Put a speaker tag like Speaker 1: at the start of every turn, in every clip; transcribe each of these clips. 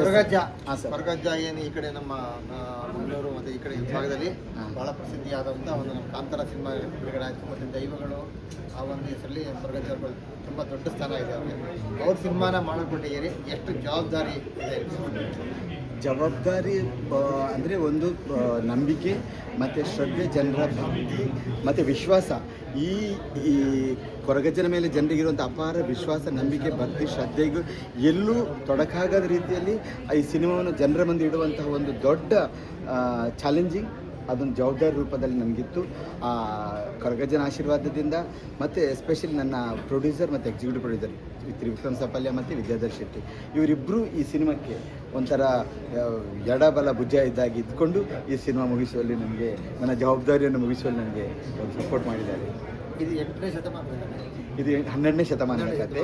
Speaker 1: ಸ್ವರ್ಗಜ್ಜ sir.
Speaker 2: Koragajja ಏನು ಈ ಕಡೆ ನಮ್ಮ ಮಂಗಳೂರು ಮತ್ತು ಈ ಕಡೆ ಈ ಭಾಗದಲ್ಲಿ ಬಹಳ ಪ್ರಸಿದ್ಧಿಯಾದಂತ ಒಂದು ನಮ್ಮ ಕಾಂತಾರ ಸಿನಿಮಾ ಬಿಡುಗಡೆ ಆಯಿತು. ಮತ್ತು ದೈವಗಳು ಆ ಒಂದು ಹೆಸರಲ್ಲಿ ಸ್ವರ್ಗಜ್ಜ ಅವರು ತುಂಬ ದೊಡ್ಡ ಸ್ಥಾನ ಇದೆ ಅವ್ರಿಗೆ. ಅವ್ರ ಸಿನಿಮಾನ ಮಾಡಿಕೊಂಡಿದ್ದೀರಿ ಎಷ್ಟು ಜವಾಬ್ದಾರಿ ಇದೆ?
Speaker 1: ಜವಾಬ್ದಾರಿ ಅಂದರೆ ಒಂದು ನಂಬಿಕೆ, ಮತ್ತು ಶ್ರದ್ಧೆ, ಜನರ ಭಕ್ತಿ, ಮತ್ತು ವಿಶ್ವಾಸ. ಈ ಈ ಕೊರಗಜ್ಜನ ಮೇಲೆ ಜನರಿಗಿರುವಂಥ ಅಪಾರ ವಿಶ್ವಾಸ, ನಂಬಿಕೆ, ಭಕ್ತಿ, ಶ್ರದ್ಧೆಗೂ ಎಲ್ಲೂ ತೊಡಕಾಗದ ರೀತಿಯಲ್ಲಿ ಈ ಸಿನಿಮಾವನ್ನು ಜನರ ಮುಂದೆ ಇಡುವಂತಹ ಒಂದು ದೊಡ್ಡ ಚಾಲೆಂಜಿಂಗ್ ಅದೊಂದು ಜವಾಬ್ದಾರಿ ರೂಪದಲ್ಲಿ ನನಗಿತ್ತು ಆ ಕರಗಜನ ಆಶೀರ್ವಾದದಿಂದ ಮತ್ತು ಎಸ್ಪೆಷಲಿ ನನ್ನ ಪ್ರೊಡ್ಯೂಸರ್ ಮತ್ತು ಎಕ್ಸಿಕ್ಯೂಟಿವ್ ಪ್ರೊಡ್ಯೂಸರ್ ತ್ರಿವಿಕ್ರಮ್ ಸಪಲ್ಯ ಮತ್ತು ವಿದ್ಯಾಧರ್ ಶೆಟ್ಟಿ ಇವರಿಬ್ಬರು ಈ ಸಿನಿಮಾಕ್ಕೆ ಒಂಥರ ಎಡಬಲ ಭುಜ ಇದ್ದಾಗಿ ಇದ್ಕೊಂಡು ಈ ಸಿನಿಮಾ ಮುಗಿಸುವಲ್ಲಿ ನನಗೆ ನನ್ನ ಜವಾಬ್ದಾರಿಯನ್ನು ಮುಗಿಸುವಲ್ಲಿ ನನಗೆ ಸಪೋರ್ಟ್ ಮಾಡಿದ್ದಾರೆ.
Speaker 2: ಇದು ಎಂಟನೇ ಶತಮಾನ
Speaker 1: ಇದು ಹನ್ನೆರಡನೇ ಶತಮಾನದ ಕತೆ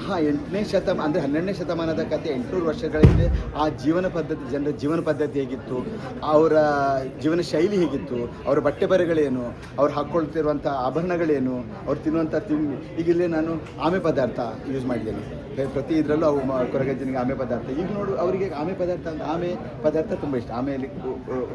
Speaker 1: ಹಾಂ ಎಂಟನೇ ಶತಮಾನ ಅಂದರೆ ಹನ್ನೆರಡನೇ ಶತಮಾನದ ಕತೆ ಎಂಟುನೂರು ವರ್ಷಗಳ ಹಿಂದೆ ಆ ಜೀವನ ಪದ್ಧತಿ ಜನರ ಜೀವನ ಪದ್ಧತಿ ಹೇಗಿತ್ತು ಅವರ ಜೀವನ ಶೈಲಿ ಹೇಗಿತ್ತು ಅವರ ಬಟ್ಟೆ ಬರೆಗಳೇನು ಅವ್ರು ಹಾಕ್ಕೊಳ್ತಿರುವಂಥ ಆಭರಣಗಳೇನು ಅವ್ರು ತಿನ್ನುವಂಥ ತಿಂಡಿ ಈಗ ಇಲ್ಲೇ ನಾನು ಆಮೆ ಪದಾರ್ಥ ಯೂಸ್ ಮಾಡಿದ್ದೇನೆ. ಪ್ರ- ಪ್ರತಿ ಇದರಲ್ಲೂ ಅವು ಕೊರಗಜ್ಜನಿಗೆ ಆಮೆ ಪದಾರ್ಥ. ಈಗ ನೋಡು ಅವರಿಗೆ ಆಮೆ ಪದಾರ್ಥ ಅಂತ ಆಮೆ ಪದಾರ್ಥ ತುಂಬ ಇಷ್ಟ. ಆಮೇಲೆ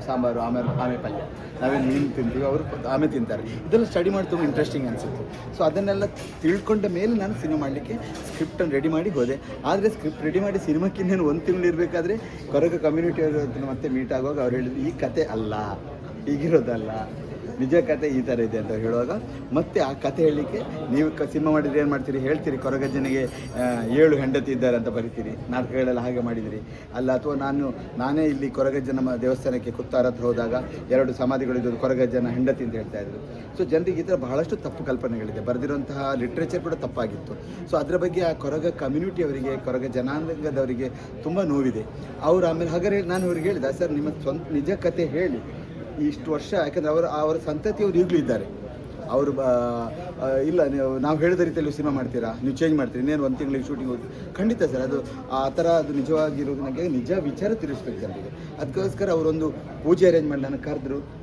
Speaker 1: ಸಾಂಬಾರು ಆಮೇಲೆ ಆಮೆ ಪಲ್ಯ. ನಾವೇನು ಮೀನು ತಿಂತೀವಿ ಅವರು ಪ- ಆಮೆ ತಿಂತಾರೆ. ಇದೆಲ್ಲ ಸ್ಟಡಿ ಮಾಡಿ ತುಂಬ ಇಂಟ್ರೆಸ್ಟಿಂಗ್ ಅನಿಸುತ್ತೆ. ಸೊ ಅದನ್ನೆಲ್ಲ ತಿಳ್ಕೊಂಡ ಮೇಲೆ ನಾನು ಸಿನಿಮಾ ಮಾಡಲಿಕ್ಕೆ ಸ್ಕ್ರಿಪ್ಟನ್ನು ರೆಡಿ ಮಾಡಿ ಹೋದೆ. ಆದರೆ ಸ್ಕ್ರಿಪ್ಟ್ ರೆಡಿ ಮಾಡಿ ಸಿನಿಮಾಕ್ಕಿನ್ನೇನು ಒಂದು ತಿಂಗಳು ಇರಬೇಕಾದ್ರೆ ಕೊರಗ ಕಮ್ಯುನಿಟಿ ಅವರು ಮತ್ತೆ ಮೀಟ್ ಆಗುವಾಗ ಅವ್ರು ಹೇಳಿದ್ರು, ಈ ಕತೆ ಅಲ್ಲ ಹೀಗಿರೋದಲ್ಲ ನಿಜ ಕತೆ ಈ ಥರ ಇದೆ ಅಂತ ಹೇಳುವಾಗ, ಮತ್ತೆ ಆ ಕತೆ ಹೇಳಲಿಕ್ಕೆ ನೀವು ಕ ಸಿನಿಮಾ ಮಾಡಿದ್ರೆ ಏನು ಮಾಡ್ತೀರಿ? ಹೇಳ್ತೀರಿ, ಕೊರಗಜ್ಜನಿಗೆ ಏಳು ಹೆಂಡತಿ ಇದ್ದಾರೆ ಅಂತ ಬರಿತೀರಿ. ನಾಟಕಗಳೆಲ್ಲ ಹಾಗೆ ಮಾಡಿದಿರಿ. ಅಲ್ಲ, ಅಥವಾ ನಾನು, ನಾನೇ ಇಲ್ಲಿ ಕೊರಗಜ್ಜನ ದೇವಸ್ಥಾನಕ್ಕೆ ಕುತ್ತಾರ ಹತ್ರ ಹೋದಾಗ ಎರಡು ಸಮಾಧಿಗಳಿದ್ದು ಕೊರಗಜ್ಜನ ಹೆಂಡತಿ ಅಂತ ಹೇಳ್ತಾ ಇದ್ರು. ಸೊ ಜನರಿಗೆ ಈ ಥರ ಬಹಳಷ್ಟು ತಪ್ಪು ಕಲ್ಪನೆಗಳಿದೆ. ಬರೆದಿರುವಂತಹ ಲಿಟ್ರೇಚರ್ ಕೂಡ ತಪ್ಪಾಗಿತ್ತು. ಸೊ ಅದರ ಬಗ್ಗೆ ಆ ಕೊರಗ ಕಮ್ಯುನಿಟಿ ಅವರಿಗೆ, ಕೊರಗ ಜನಾಂಗದವರಿಗೆ ತುಂಬ ನೋವಿದೆ. ಅವರು ಆಮೇಲೆ ಹಾಗಾದ್ರೆ ನಾನು ಅವ್ರಿಗೆ ಹೇಳಿದೆ, ಸರ್, ನಿಮ್ಮ ಸ್ವಂತ ನಿಜ ಕತೆ ಹೇಳಿ ಇಷ್ಟು ವರ್ಷ, ಯಾಕಂದ್ರೆ ಅವರು, ಅವರ ಸಂತತಿಯವರು ಈಗಲೂ ಇದ್ದಾರೆ. ಅವರು ಇಲ್ಲ, ನೀವು, ನಾವು ಹೇಳಿದ ರೀತಿಯಲ್ಲಿ ಸಿನಿಮಾ ಮಾಡ್ತೀರಾ? ನೀವು ಚೇಂಜ್ ಮಾಡ್ತೀರಿ? ಇನ್ನೇನು ಒಂದು ತಿಂಗಳಿಗೆ ಶೂಟಿಂಗ್ ಹೋಗಿ? ಖಂಡಿತ ಸರ್, ಅದು ಆ ಥರ ಅದು ನಿಜವಾಗಿರೋದು, ನನಗೆ ನಿಜ ವಿಚಾರ ತಿಳಿಸ್ಬೇಕು ಜನರಿಗೆ. ಅದಕ್ಕೋಸ್ಕರ ಅವರೊಂದು ಪೂಜೆ ಅರೇಂಜ್ ಮಾಡಿ ನನಗೆ ಕರೆದ್ರು.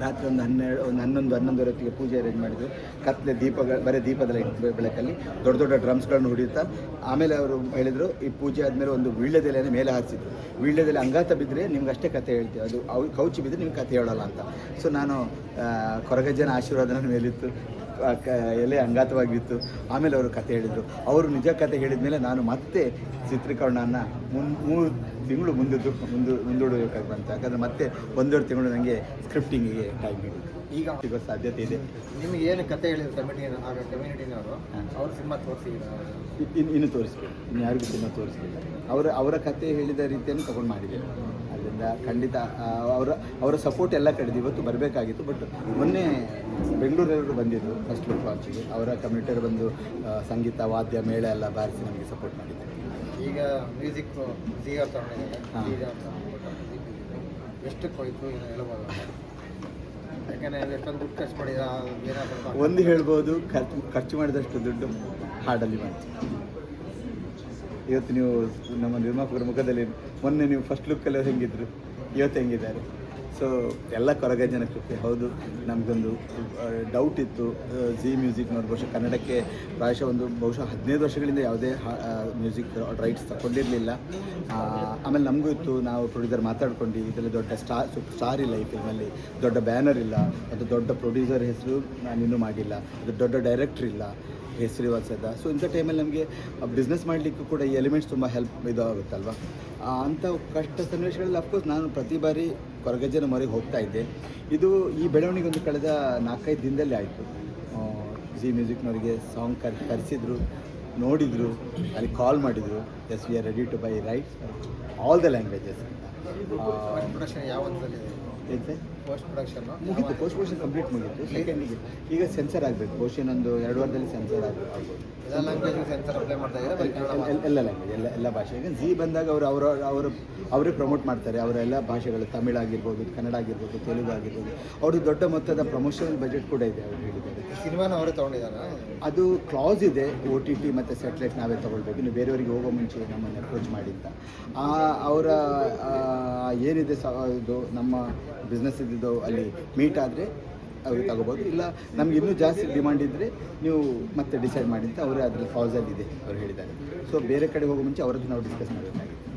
Speaker 1: ರಾತ್ರಿ ಒಂದು ಹನ್ನೆರಡು, ಒಂದು ಹನ್ನೊಂದು ಹನ್ನೊಂದುವರೆ ಹೊತ್ತಿಗೆ ಪೂಜೆ ಅರೇಂಜ್ ಮಾಡಿದ್ರು. ಕತ್ತಲೆ ದೀಪಗಳು ಬರೀ ದೀಪದ ಲೈಟ್ ಬೆಳಕಲ್ಲಿ. ದೊಡ್ಡ ದೊಡ್ಡ ಡ್ರಮ್ಸ್ಗಳನ್ನು ಹೊಡೆಯುತ್ತಾ, ಆಮೇಲೆ ಅವರು ಹೇಳಿದರು, ಈ ಪೂಜೆ ಆದಮೇಲೆ ಒಂದು ವೀಳ್ಯದೆಲೆಯನ್ನು ಮೇಲೆ ಹಾಕಿಸಿದ್ರು ವೀಳ್ಯದೆಲೆ ಅಂಗಾತ ಬಿದ್ದರೆ ನಿಮ್ಗೆ ಅಷ್ಟೇ ಕತೆ ಹೇಳ್ತೀವಿ. ಅದು ಅವು ಕೌಚಿ ಬಿದ್ದರೆ ನಿಮ್ಗೆ ಕತೆ ಹೇಳೋಲ್ಲ ಅಂತ. ಸೊ ನಾನು ಕೊರಗಜ್ಜನ ಆಶೀರ್ವಾದನ ಮೇಲಿತ್ತು. ಕ- ಎಲೆ ಅಂಗಾತವಾಗಿತ್ತು. ಆಮೇಲೆ ಅವರು ಕತೆ ಹೇಳಿದರು. ಅವರು ನಿಜ ಕತೆ ಹೇಳಿದ ಮೇಲೆ ನಾನು ಮತ್ತೆ ಚಿತ್ರೀಕರಣನ ಮುನ್, ಮೂರು ತಿಂಗಳು ಮುಂದೆ ಮುಂದು ಮುಂದೂಡಬೇಕಾಗಿ ಬಂತು. ಯಾಕಂದರೆ ಮತ್ತೆ ಒಂದೆರಡು ತಿಂಗಳು ನನಗೆ ಸ್ಕ್ರಿಪ್ಟಿಂಗಿಗೆ ಟೈಮ್ ಇದೆ
Speaker 2: ಈಗ
Speaker 1: ಸಿಗೋ ಸಾಧ್ಯತೆ ಇದೆ.
Speaker 2: ನಿಮಗೆ ಏನು ಕತೆ ಹೇಳಿದ್ರು ಕಮಿಟಿ ಆಗ ಕಮ್ಯುನಿಟಿನವರು ಅವ್ರು ಸಿನಿಮಾ ತೋರಿಸಿದ್ರು?
Speaker 1: ಇನ್ನು ಇನ್ನು ತೋರಿಸ್ಬೇಕು. ಇನ್ನು ಯಾರಿಗೂ ಸಿನಿಮಾ ತೋರಿಸ್ಬೇಕು ಅವರ ಅವರ ಕತೆ ಹೇಳಿದ ರೀತಿಯನ್ನು ತಗೊಂಡು ಮಾಡಿದೆ. ಅದರಿಂದ ಖಂಡಿತ ಅವರ ಅವರ ಸಪೋರ್ಟ್ ಎಲ್ಲ ಕಡಿದು ಇವತ್ತು ಬರಬೇಕಾಗಿತ್ತು. ಬಟ್ ಮೊನ್ನೆ ಬೆಂಗಳೂರವರು ಬಂದಿದ್ದರು ಫಸ್ಟ್ ಲುಕ್ ಲಾಂಚಿಗೆ ಅವರ ಕಮ್ಯುನಿಟಿಯವರು ಬಂದು ಸಂಗೀತ ವಾದ್ಯ ಮೇಳ ಎಲ್ಲ ಬಾರಿಸಿ ನಮಗೆ ಸಪೋರ್ಟ್ ಮಾಡಿದ್ದಾರೆ
Speaker 2: ಈಗ ಮ್ಯೂಸಿಕ್ ಜೀಗ ತಗೊಂಡಿದ್ದಾರೆ. ಜೀಗ ಎಷ್ಟು ಕೊಯ್ತು ಏನೋ ಹೇಳ್ಬೋದು. ಯಾಕಂದ್ರೆ ಎಷ್ಟೊಂದು ದುಡ್ಡು ಖರ್ಚು ಮಾಡಿದ ಏನಾದ್ರು
Speaker 1: ಒಂದು ಹೇಳ್ಬೋದು ಖರ್ಚು ಖರ್ಚು ಮಾಡಿದಷ್ಟು ದುಡ್ಡು ಹಾಡಲ್ಲಿ ಬಂತು. ಇವತ್ತು ನೀವು ನಮ್ಮ ನಿರ್ಮಾಪಕರ ಮುಖದಲ್ಲಿ ಮೊನ್ನೆ ನೀವು ಫಸ್ಟ್ ಲುಕ್ಕಲ್ಲಿ ಹೆಂಗಿದ್ರು? ಇವತ್ತು ಹೆಂಗಿದ್ದಾರೆ? ಸೊ ಎಲ್ಲ ಕೊರಗ ಜನಕ್ಕೆ ಹೌದು, ನಮಗೊಂದು ಡೌಟ್ ಇತ್ತು. ಜಿ ಮ್ಯೂಸಿಕ್ನವ್ರು ಬಹುಶಃ ಕನ್ನಡಕ್ಕೆ ಪ್ರಾಯಶಃ ಒಂದು, ಬಹುಶಃ ಹದಿನೈದು ವರ್ಷಗಳಿಂದ ಯಾವುದೇ ಮ್ಯೂಸಿಕ್ ರೈಟ್ಸ್ ತಗೊಂಡಿರಲಿಲ್ಲ ಆಮೇಲೆ ನಮಗೂ ಇತ್ತು. ನಾವು ಪ್ರೊಡ್ಯೂಸರ್ ಮಾತಾಡ್ಕೊಂಡು, ಇದರಲ್ಲಿ ದೊಡ್ಡ ಸ್ಟಾರ್ ಸ್ಟಾರ್ ಇಲ್ಲ ಈ ಫಿಲ್ಮಲ್ಲಿ ದೊಡ್ಡ ಬ್ಯಾನರ್ ಇಲ್ಲ. ಅದು ದೊಡ್ಡ ಪ್ರೊಡ್ಯೂಸರ್ ಹೆಸರು ನಾನಿನ್ನೂ ಮಾಡಿಲ್ಲ. ಅದು ದೊಡ್ಡ ಡೈರೆಕ್ಟ್ರ್ ಇಲ್ಲ ಹೆಸರು ಸದ ಸೊ ಇಂಥ ಟೈಮಲ್ಲಿ ನಮಗೆ ಬಿಸ್ನೆಸ್ ಮಾಡಲಿಕ್ಕೂ ಕೂಡ ಈ ಎಲಿಮೆಂಟ್ಸ್ ತುಂಬ ಹೆಲ್ಪ್ ಇದಾಗುತ್ತಲ್ವ ಅಂಥ ಕಷ್ಟ ಸನ್ನಿವೇಶಗಳಲ್ಲಿ ಅಫ್ಕೋರ್ಸ್ ನಾನು ಪ್ರತಿ ಬಾರಿ ಕೊರಗಜ್ಜನ ಮೊರೆಗೆ ಹೋಗ್ತಾ ಇದ್ದೆ. ಇದು ಈ ಬೆಳವಣಿಗೆ ಒಂದು ಕಳೆದ ನಾಲ್ಕೈದು ದಿನದಲ್ಲಿ ಆಯಿತು. ಜಿ ಮ್ಯೂಸಿಕ್ನವರಿಗೆ ಸಾಂಗ್ ಕರ್ ಕರೆಸಿದ್ರು ನೋಡಿದರು ಅಲ್ಲಿ ಕಾಲ್ ಮಾಡಿದರು. Yes we are ready to buy rights all the languages
Speaker 2: ಯಾವ ಪೋಸ್ಟ್ ಪ್ರೊಡಕ್ಷನ್
Speaker 1: ಮುಗೀತು ಪೋಸ್ಟ್ ಪ್ರೊಡಕ್ಷನ್ ಕಂಪ್ಲೀಟ್ ಮುಗೀತು ಸೆಕೆಂಡಿಗೆ ಈಗ ಸೆನ್ಸರ್ ಆಗಬೇಕು ಬಹುಶಃ ಒಂದು ಎರಡು ವಾರದಲ್ಲಿ ಸೆನ್ಸರ್ ಆಗಬೇಕು.
Speaker 2: ಎಲ್ಲ ಲ್ಯಾಂಗ್ವೇಜ್ ಸೆನ್ಸರ್ ಅಪ್ಲೈ ಮಾಡ್ತಾ ಇದ್ದಾರೆ.
Speaker 1: ಎಲ್ಲ- ಎಲ್ಲ ಲ್ಯಾಂಗ್ವೇಜ್ ಎಲ್ಲ ಎಲ್ಲ ಈಗ ಜಿ ಬಂದಾಗ ಅವರು ಅವರ ಅವರು ಅವರೇ ಪ್ರಮೋಟ್ ಮಾಡ್ತಾರೆ ಅವರ ಎಲ್ಲ ಭಾಷೆಗಳು ತಮಿಳ್ ಆಗಿರ್ಬೋದು ಕನ್ನಡ ಆಗಿರ್ಬೋದು ತೆಲುಗು ಆಗಿರ್ಬೋದು. ಅವರು ದೊಡ್ಡ ಮೊತ್ತದ ಪ್ರಮೋಷನಲ್ ಬಜೆಟ್ ಕೂಡ ಇದೆ ಅವರು ಹೇಳಿದ್ದಾರೆ.
Speaker 2: ಸಿನಿಮಾನ ಅವರೇ ತಗೊಂಡಿದ್ದಾರೆ?
Speaker 1: ಅದು ಕ್ಲಾಸ್ ಇದೆ ಒ ಟಿ ಟಿ ಮತ್ತು ಸ್ಯಾಟಲೈಟ್ ನಾವೇ ತೊಗೊಳ್ಬೇಕು. ಇನ್ನು ಬೇರೆಯವರಿಗೆ ಹೋಗೋ ಮುಂಚೆ ನಮ್ಮನ್ನು ಅಪ್ರೋಚ್ ಮಾಡಿದ್ದ ಅವರ ಏನಿದೆ ಇದು ನಮ್ಮ ಬಿಸ್ನೆಸ್ ಇದ್ದಿದ್ದು ಅಲ್ಲಿ ಮೀಟ್ ಆದರೆ ಅವ್ರಿಗೆ ತಗೋಬೋದು. ಇಲ್ಲ, ನಮ್ಗೆ ಇನ್ನೂ ಜಾಸ್ತಿ ಡಿಮಾಂಡ್ ಇದ್ದರೆ ನೀವು ಮತ್ತೆ ಡಿಸೈಡ್ ಮಾಡಿ ಅಂತ ಅವರೇ ಅದರಲ್ಲಿ ಇದೆ ಅವ್ರು ಹೇಳಿದ್ದಾರೆ. ಸೊ ಬೇರೆ ಕಡೆ ಹೋಗೋ ಮುಂಚೆ ಅವರದ್ದು ನಾವು ಡಿಸ್ಕಸ್ ಮಾಡಬೇಕಾಗಿತ್ತು